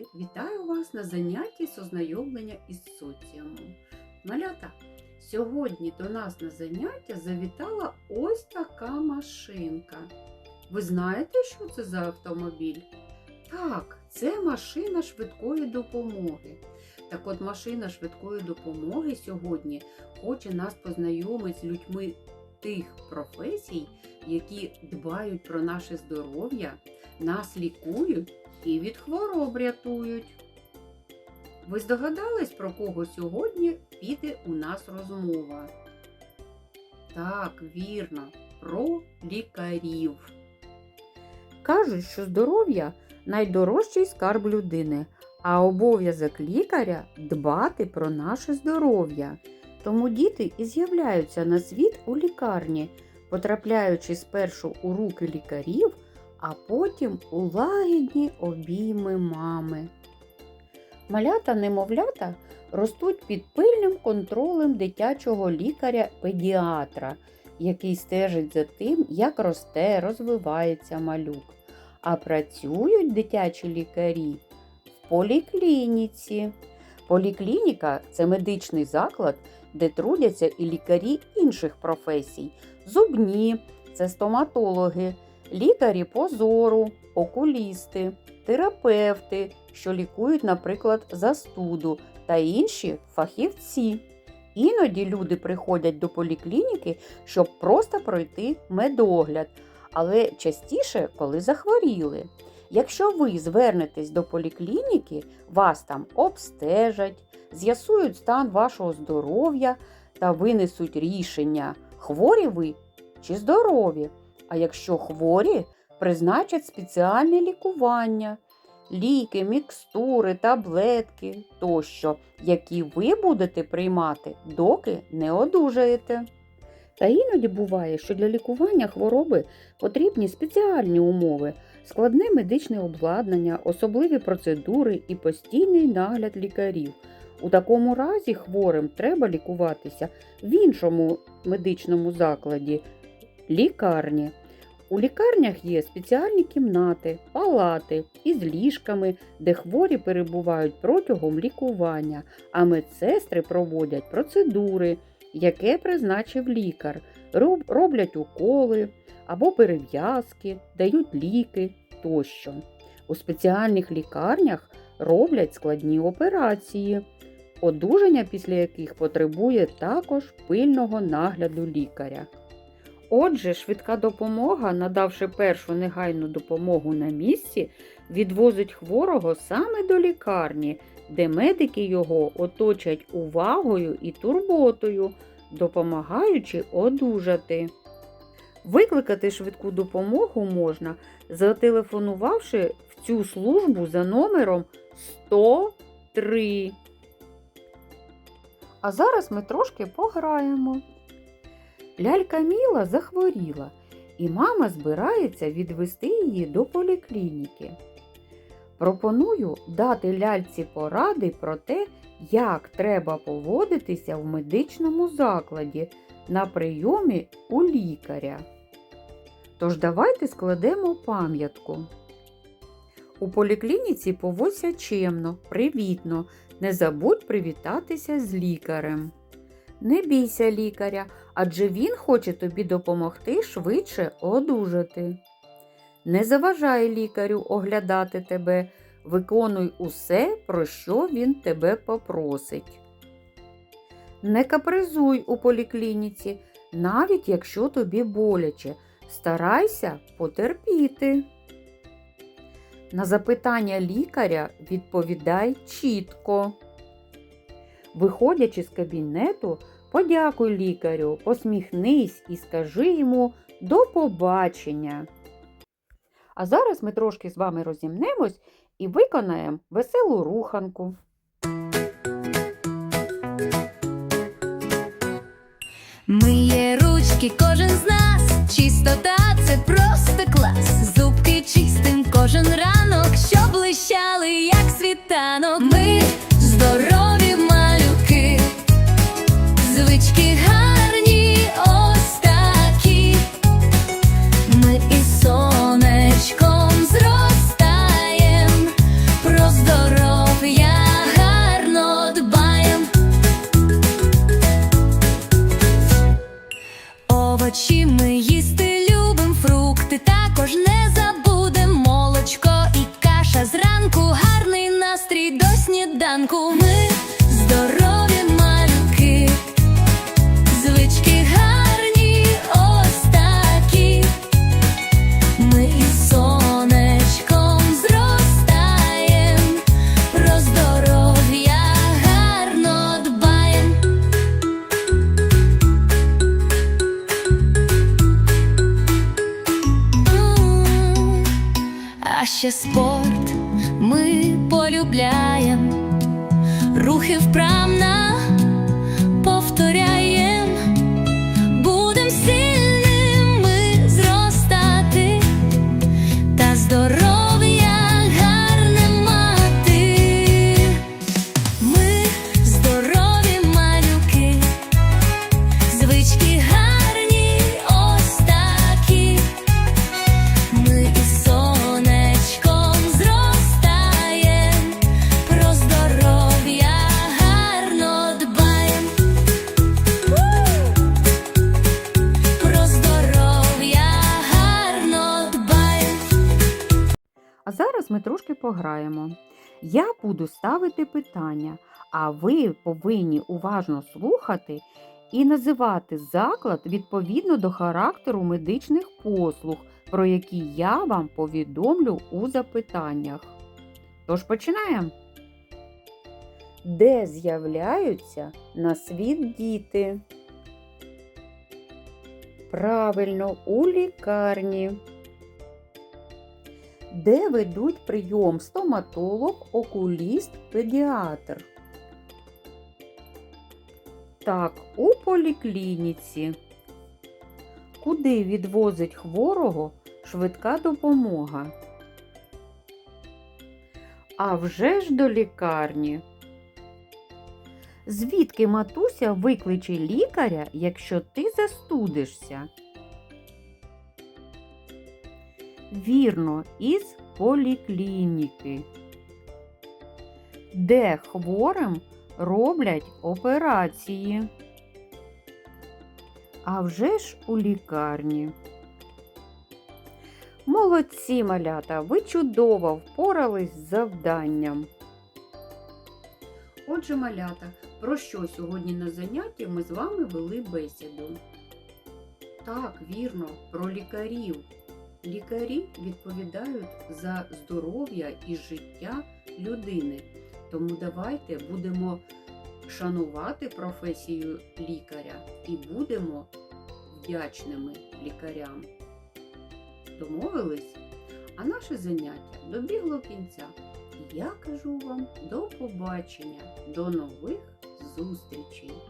Вітаю вас на занятті з ознайомлення із соціумом. Малята, сьогодні до нас на заняття завітала ось така машинка. Ви знаєте, що це за автомобіль? Так, це машина швидкої допомоги. Так от машина швидкої допомоги сьогодні хоче нас познайомити з людьми тих професій, які дбають про наше здоров'я, нас лікують і від хвороб рятують. Ви здогадались, про кого сьогодні піде у нас розмова? Так, вірно, про лікарів. Кажуть, що здоров'я найдорожчий скарб людини, а обов'язок лікаря дбати про наше здоров'я. Тому діти і з'являються на світ у лікарні, потрапляючи спершу у руки лікарів, а потім у лагідні обійми мами. Малята немовлята ростуть під пильним контролем дитячого лікаря-педіатра, який стежить за тим, як росте, розвивається малюк. А працюють дитячі лікарі в поліклініці. Поліклініка це медичний заклад, де трудяться і лікарі інших професій. Зубні це стоматологи, лікарі по зору, окулісти, терапевти, що лікують, наприклад, застуду, та інші фахівці. Іноді люди приходять до поліклініки, щоб просто пройти медогляд, але частіше, коли захворіли. Якщо ви звернетесь до поліклініки, вас там обстежать, з'ясують стан вашого здоров'я та винесуть рішення, хворі ви чи здорові. А якщо хворі, призначать спеціальне лікування, ліки, мікстури, таблетки тощо, які ви будете приймати, доки не одужаєте. Та іноді буває, що для лікування хвороби потрібні спеціальні умови, складне медичне обладнання, особливі процедури і постійний нагляд лікарів. У такому разі хворим треба лікуватися в іншому медичному закладі лікарні. У лікарнях є спеціальні кімнати, палати із ліжками, де хворі перебувають протягом лікування, а медсестри проводять процедури, яке призначив лікар, Роб- роблять уколи або перев'язки, дають ліки тощо. У спеціальних лікарнях роблять складні операції, одужання після яких потребує також пильного нагляду лікаря. Отже, швидка допомога, надавши першу негайну допомогу на місці, відвозить хворого саме до лікарні, де медики його оточать увагою і турботою, допомагаючи одужати. Викликати швидку допомогу можна, зателефонувавши в цю службу за номером 103. А зараз ми трошки пограємо. Лялька Міла захворіла, і мама збирається відвести її до поліклініки. Пропоную дати ляльці поради про те, як треба поводитися в медичному закладі на прийомі у лікаря. Тож давайте складемо пам'ятку. У поліклініці поводься чемно, привітно, не забудь привітатися з лікарем. Не бійся лікаря, адже він хоче тобі допомогти швидше одужати. Не заважай лікарю оглядати тебе, виконуй усе, про що він тебе попросить. Не капризуй у поліклініці, навіть якщо тобі боляче, старайся потерпіти. На запитання лікаря відповідай чітко. Виходячи з кабінету, подякуй лікарю, посміхнись і скажи йому до побачення. А зараз ми трошки з вами розімнемось і виконаємо веселу руханку. Миє ручки кожен з нас, чистота це просто клас. Зубки чистим кожен ранок, ще спорт ми полюбляєм, рухи вправна повторяєм, пограємо. Я буду ставити питання, а ви повинні уважно слухати і називати заклад відповідно до характеру медичних послуг, про які я вам повідомлю у запитаннях. Тож починаємо. Де з'являються на світ діти? Правильно, у лікарні де ведуть прийом стоматолог, окуліст, педіатр. Так, у поліклініці. Куди відвозить хворого швидка допомога? А вже ж до лікарні. Звідки матуся викличе лікаря, якщо ти застудишся? Вірно, із поліклініки, де хворим роблять операції. А вже ж у лікарні. Молодці, малята, ви чудово впорались з завданням. Отже, малята, про що сьогодні на занятті ми з вами вели бесіду? Так, вірно, про лікарів. Лікарі відповідають за здоров'я і життя людини. Тому давайте будемо шанувати професію лікаря і будемо вдячними лікарям. Домовились? А наше заняття добігло кінця. Я кажу вам до побачення, до нових зустрічей!